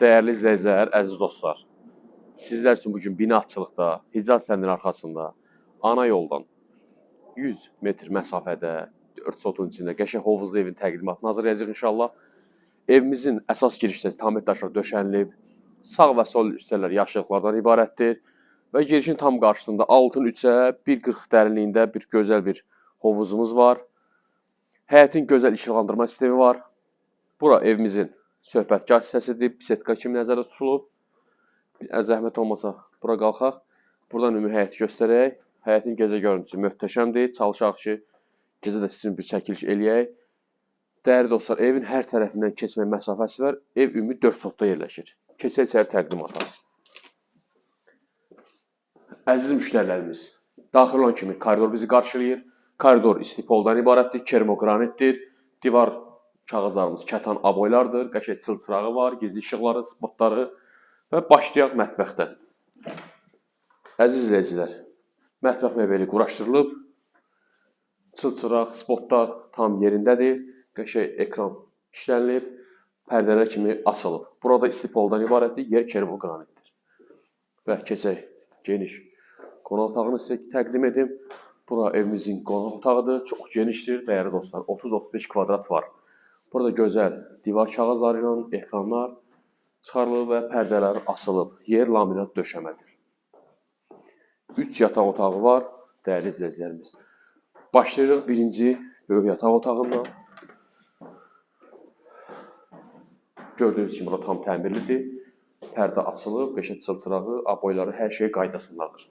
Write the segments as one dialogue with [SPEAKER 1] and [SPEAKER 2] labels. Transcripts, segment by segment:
[SPEAKER 1] Dəyərli izləyicilər, əziz dostlar. Sizlər üçün bu gün binaçılıqda, Hicaz kəndinin arxasında ana yoldan 100 metr məsafədə 4 sotun içində qəşəng hovuzlu evin təqdimatını hazırlayacağıq inşallah. Evimizin əsas giriş hissəsi tam daşlar döşənilib. Sağ və sol hissələr yaşılıqlardan ibarətdir və girişin tam qarşısında altın üçə 1.40 dərinliyində bir gözəl bir hovuzumuz var. Həyətin gözəl işıqlandırma sistemi var. Bura evimizin söhbətgah hissəsidir. Bisetka kimi nəzərdə tutulub. Zəhmət olmasa bura qalxaq. Buradan ümumi həyəti göstərək. Həyətin gecə görüntüsü möhtəşəmdir. Çalışaq ki, gecə də sizin bir çəkiliş eləyək. Dəyərli dostlar, evin hər tərəfindən keçmə məsafəsi var. Ev ümumi 4 sotda yerləşir. Keçək içəri təqdimata. Əziz müştərilərimiz, daxil olan kimi koridor bizi qarşılayır. Koridor istipoldan ibarətdir, kermogranitdir. Divar kağızlarımız kətan aboylardır. Qəşəng çılçırağı var, gizli işıqları, spotları və başlayaq mətbəxdən. Əziz izləyicilər, mətbəx mebeli quraşdırılıb. Çılçıraq, spotlar tam yerindədir. Qəşəng ekran işlənilib. Pərdələr kimi asılıb. Burada istipoldan ibarətdir, yer kermogranitdir. Və keçək geniş qonaq otağını sizə təqdim edim. Bura evimizin qonaq otağıdır. Çox genişdir, dəyərli dostlar. 30-35 kvadrat var. Burada gözəl divar kağızları ilə ekranlar çıxarılıb və pərdələr asılıb. Yer laminat döşəmədir. 3 yataq otağı var, dəyərli izləyicilərimiz. Başlayırıq birinci böyük yataq otağından. Gördüyünüz kimi bura tam təmirlidir. Pərdə asılıb, qəşəng çılçırağı, aboyları, hər şey qaydasındadır.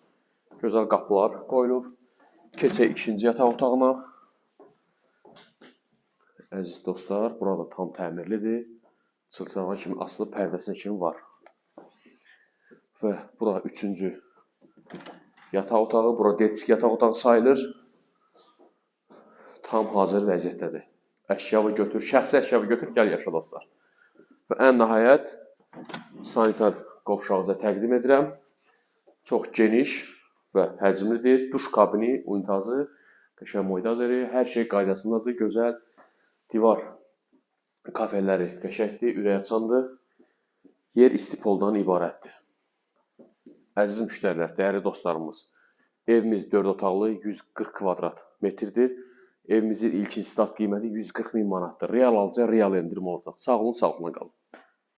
[SPEAKER 1] Gözəl qapılar qoyulub. Keçək ikinci yataq otağına. Əziz dostlar, burada tam təmirlidir. Çılçırağa kimi asılıb, pərdəsinə kimi var. Və bura üçüncü yataq otağı, bura detski yataq otağı sayılır. Tam hazır vəziyyətdədir. Əşyanı götür, şəxsi əşyanı götür, gəl yaşa dostlar. Və ən nəhayət sanitar qovşağınıza təqdim edirəm. Çox geniş və həcmlidir. Duş kabini, unitazı, qəşəng moydadır. Hər şey qaydasındadır. Gözəl divar kafelləri qəşəngdir, ürəkaçandır. Yer istipoldan ibarətdir. Əziz müştərilər, dəyərli dostlarımız, evimiz 4 otaqlı 140 kvadrat metrdir. Evimizin ilkin start qiyməti 140 min manatdır. Real alca real endirim olacaq. Sağ olun, sağlıqla qalın.